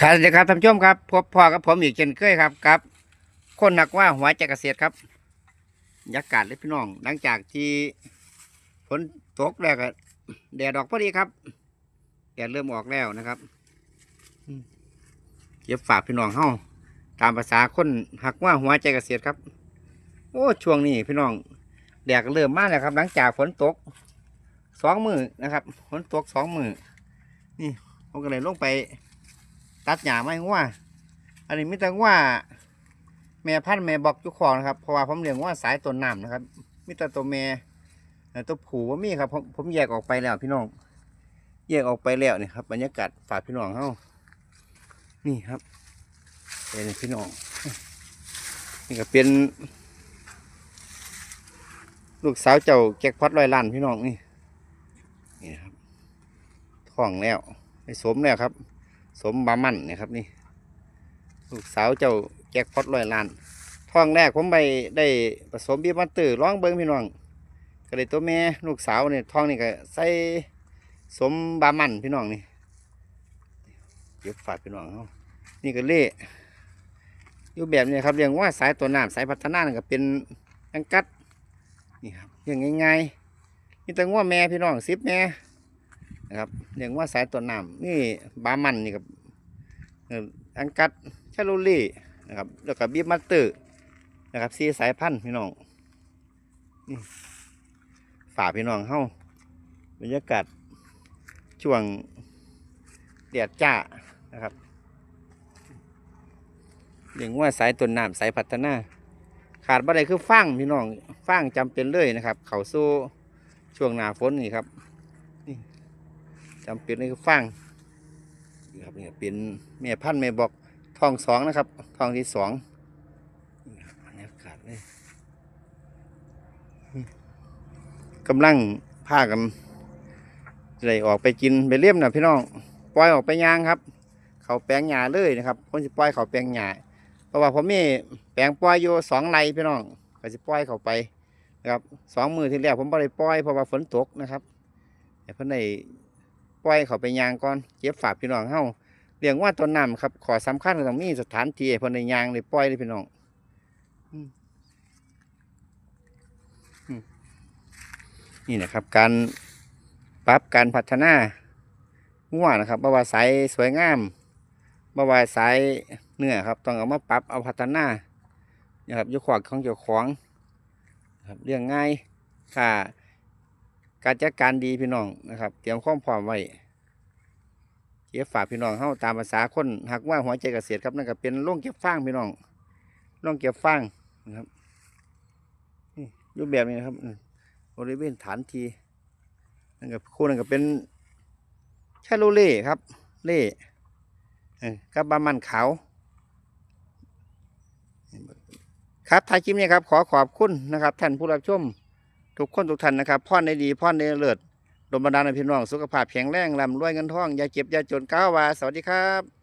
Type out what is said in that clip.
ครับสวัสดีครับท่านผู้ชมครับพบพ่อกับผมอีกเช่นเคยครับครับ คนหนักว่าหัวใจเกษตรครับยากาศเลยพี่น้อง หลังจากที่ฝนตกแล้วก็แดดออกพอดีครับแดดเริ่มออกแล้วนะครับเก็บฝากพี่น้องเฮาตามภาษาคนหักว่าหัวใจเกษตรครับ โอ้ช่วงนี้พี่น้องแดดเริ่มมากแล้วครับ หลังจากฝนตกสองมือนะครับฝนตกสองมือนี่ผมก็เลยลงไป ตัดหญ้าไม่งัวอันนี้มิตรงัวแม่พันธุ์แม่บอกจุกของนะครับเพราะว่าผมเลี้ยงว่าสายต้นน้ำนะครับมิตรตัวแม่เอ่ตัวผูว่ามีครับผมผมแยกออกไปแล้วพี่น้อง แยกออกไปแล้วนี่ครับ บรรยากาศฝากพี่น้องเฮานี่ครับเป็นพี่น้องนี่ก็เป็นลูกสาวเจ้าแจ็คพอตร้อยล้านพี่น้องนี่นี่ครับท้องแล้วไปสมแล้วครับ สมบามันนี่ครับนี่ ลูกสาวเจ้าแจ็คพอตร้อยล้านท้องแรกผมไปได้ผสมบีบันตือร้องเบิ้งพี่น้องก็เลยตัวแม่ลูกสาวเนี่ยท้องนี่ก็ใส่สมบามันพี่น้องนี่เดี๋ยวฝากพี่น้องเขานี่ก็เล่อยู่แบบนี้ครับเรียกว่าสายตัวน้ำสายพัฒนาเนี่ก็เป็นอังกัดนี่ครับเรียงง่ายๆนี่แต่ว่าแม่พี่น้องสิบแม่ นะครับเรียกว่าสายตัวน้ำนี่บามันนี่กับอังกัดชาโลลี่นะครับแล้วก็บีบมัตเตอร์นะครับสีสายพันธุ์พี่น้องนี่ฝ่าพี่น้องเฮาบรรยากาศช่วงเดียดจ้านะครับเรียกว่าสายตัวน้ำสายพัฒนา ขาดบ่ได้คือฟางพี่น้องฟางจำเป็นเลยนะครับ เขาสู้ช่วงหนาฝนนี่ครับ จำเป็นนี่คือฟังนี่ครับนี่เป็นแม่พันธุ์แม่บอกทองสองนะครับทองที่สองนี่ครับรรยากาศเลยนี่กำลังพากันเลยออกไปกินไปเลี่ยมนะพี่น้องปล่อยออกไปยางครับ เขาแปลงหญ้าเลยนะครับผมจะปล่อยเขาแปลงหญ้าเพราะว่าผมมีแปลงปล่อยอยู่สองไร่พี่น้องก็จะปล่อยเขาไปนะครับสองมือที่แล้วผมไม่ได้ปล่อยเพราะว่าฝนตกนะครับแต่เพิ่นได้ ปล่อยเขาไปยางก่อนเก็บฝากพี่น้องเฮาเรียกว่าต้นน้ำครับขอสำคัญต้องมีสถานที่พิ่นในยางในปล่อยเลยพี่น้องนี่นะครับการปรับการพัฒนางัวนะครับบ่ว่าสายสวยงามบ่ว่าสายเนื้อครับต้องเอามาปรับเอาพัฒนานะครับยุขวากของเจ้าของครับเรื่องง่ายค่ะ การจัดการดีพี่น้องนะครับ เตรียมความพร้อมไว้เก็บฝากพี่น้องเข้าตามภาษาคนหักว่าหัวใจเกษตรครับนั่นก็เป็นร่องเก็บฟางพี่น้องร่องเก็บฟางนะครับรูปแบบนี้นะครับบริเวณฐานทีนั่นก็คู่นั่นก็เป็นชาโลเล่ครับ เล่กับบามันขาวครับท้ายคลิปนี้ครับ ขอขอบคุณนะครับ ท่านผู้รับชม ทุกคนทุกท่านนะครับพ่อในดีพ่อในเลิศดมบันดาลพี่น้อง สุขภาพแข็งแรงร่ำรวยเงินทองอย่าเจ็บอย่าจนก้าววาสวัสดีครับ